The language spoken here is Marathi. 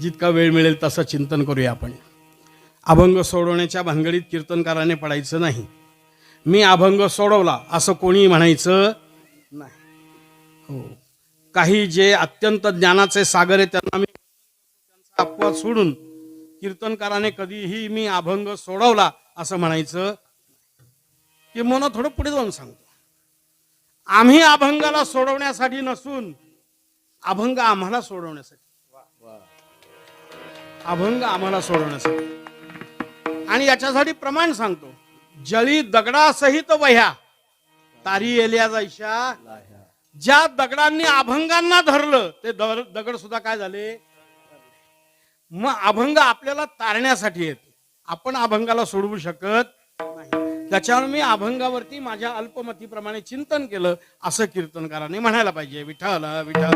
जितका वेळ मिळेल तसं चिंतन करूया आपण. अभंग सोडवण्याच्या भानगडीत कीर्तनकाराने पडायचं नाही. मी अभंग सोडवला असं कोणी म्हणायचं नाही. हो. काही जे अत्यंत ज्ञानाचे सागर आहे त्यांना मी त्यांचा अपवाद सोडून कीर्तनकाराने कधीही मी अभंग सोडवला असं म्हणायचं की मन थोडं पुढे जाऊन सांगतो. आम्ही अभंगाला सोडवण्यासाठी नसून अभंग आम्हाला सोडवण्यासाठी अभंग आम्हाला सोडवण्यासाठी आणि याच्यासाठी प्रमाण सांगतो. जळी दगडासहित वह्या. तारी एलिया जायच्या. ज्या दगडांनी अभंगांना धरलं ते दगड सुद्धा काय झाले? मग अभंग आपल्याला तारण्यासाठी येते. आपण अभंगाला सोडवू शकत नाही. त्याच्यावर मी अभंगावरती माझ्या अल्पमतीप्रमाणे चिंतन केलं असं कीर्तनकाराने म्हणायला पाहिजे. विठ्ठल विठ्ठल.